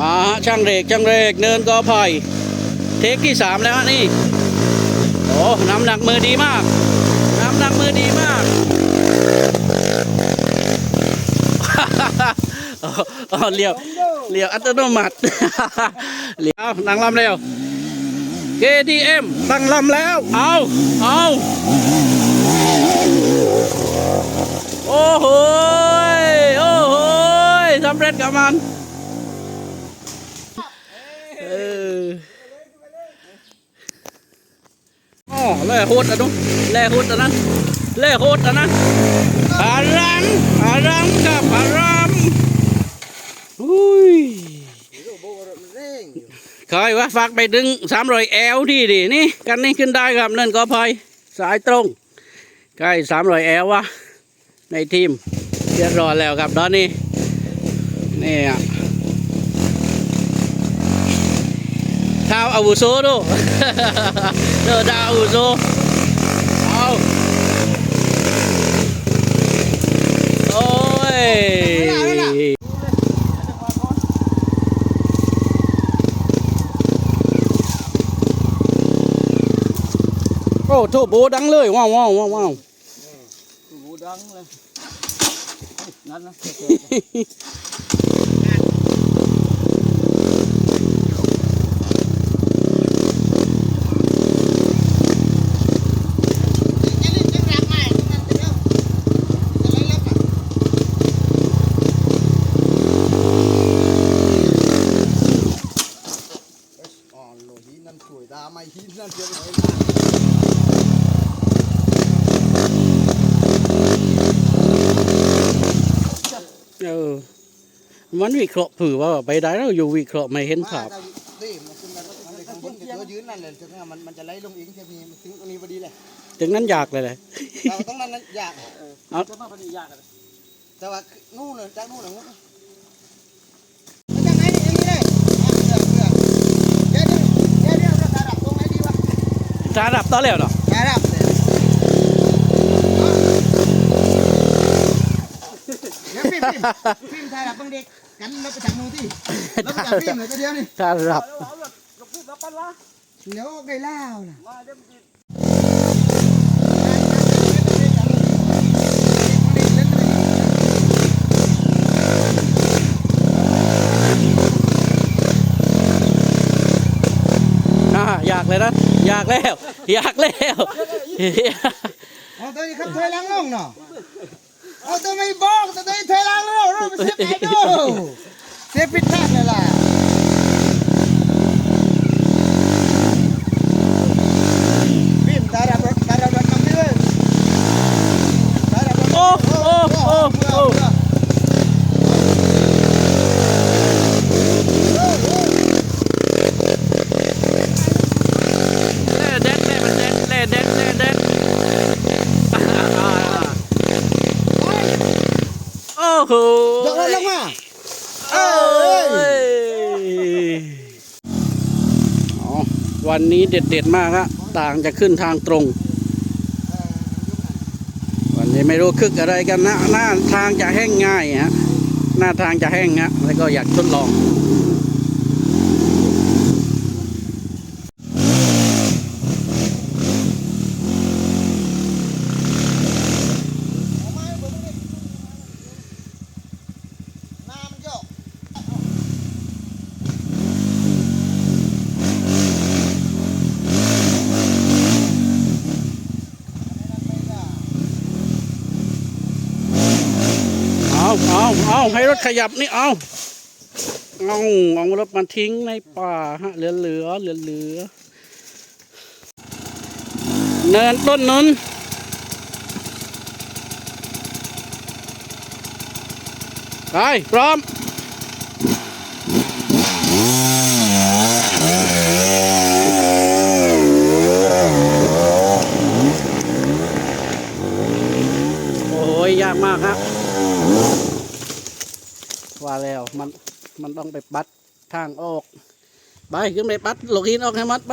มาฮะช่างเรกช่างเรกเนินกอไผ่เทคที่สามแล้วฮะนี่โอ้น้ำหนักมือดีมาก น้ำหนักมือดีมากอ๋ออ๋อเลี้ยวเลี้ยวอัตโนมัติเลี้ยวนั่งลำเร็ว KTM ตั้งลำแล้ว เอาเอาโอ้โหยโอ้โหยสำเร็จกับมัน เอออ๋อ แล่โหดอะนุแล่โหดอะนั้นแล่โหดอะนะอารัมอารัมกับอารัมอุ้ยเคยวะฝากไปดึงสามรอยแอลที่ดินี่กันนี่ขึ้นได้ครับนั่นก็พายสายตรงใกล้สามรอยแอลวะในทีมเรียบร้อยแล้วครับตอนนี้นี่อะ เท้าอาวุโสดูเออดาวอาวุโสเอาโอ้ยโอ้โทโบดังเลยว้าวว้าวว้าวว้าว บูดังเลยนั่นนะ อ๋อโหลดหินนั่นสวยตาไม่หินนั่นเสียเลย เออมันวิเคราะห์ผือว่า ไปได้แล้วอยู่วิเคราะห์ไม่เห็นภาพนี่มันขึ้นมาแล้วมันข้างบนตัวยืนนั่นเลยถึงมันมันจะไหลลงเองเทียบนี้มันถึงตรงนี้พอดีเลยถึงนั้นอยากเลยเลยเราต้องนั้นอยากจะมาพอดียากเลยแต่ว่านู่นเลยจากนู่นเลย จะดับต่อแล้วเนาะดับเลยเดี๋ยวฟิล์มฟิล์มฟิล์มถ่ายดับต้องเด็กกันเราไปจับนู่นที่เราไปจับฟิล์มเลยตัวเดียวนี่จะดับเอาแบบยกขึ้นแล้วปั้นละเดี๋ยวไก่ล่าวนะมาเดี๋ยวมันจะ อ่าอยากเลยนะ อยากแล้ว อยากแล้วเอาตัวนี้ครับถอยหลังลงเนาะเอาตัวไม่บอกตัวนี้ถอยหลังลงเราไปเสียไปดูเสียปิดท่างเลยล่ะบินตาดับรถตาดับรถนำด้วยตาดับรถ โอ้โอ้โอ้โอ้เล่เด็ดเล่มันเด็ดเล่เด็ดเล่เด็ดอ่าอ่าอ่าโอ้โห ยกรถลงมา อ้ยอ๋อวันนี้เด็ดเด็ดๆมากฮะต่างจะขึ้นทางตรง วันนี้ไม่รู้คึกอะไรกันนะ หน้าทางจะแห้งง่ายฮะหน้าทางจะแห้งฮะแล้วก็อยากทดลอง น้ำมันโยก เอา เอาให้รถขยับนี่เอาเอาเอารถมาทิ้งในป่าฮะเหลือเหลือเหลือเหลือเนินต้นนนไปพร้อมโอ้ยยากมากฮะ ว่าแล้วมันมันต้องไปปัดทางออก ไปขึ้นไปปัดโลกินออกให้มัดไป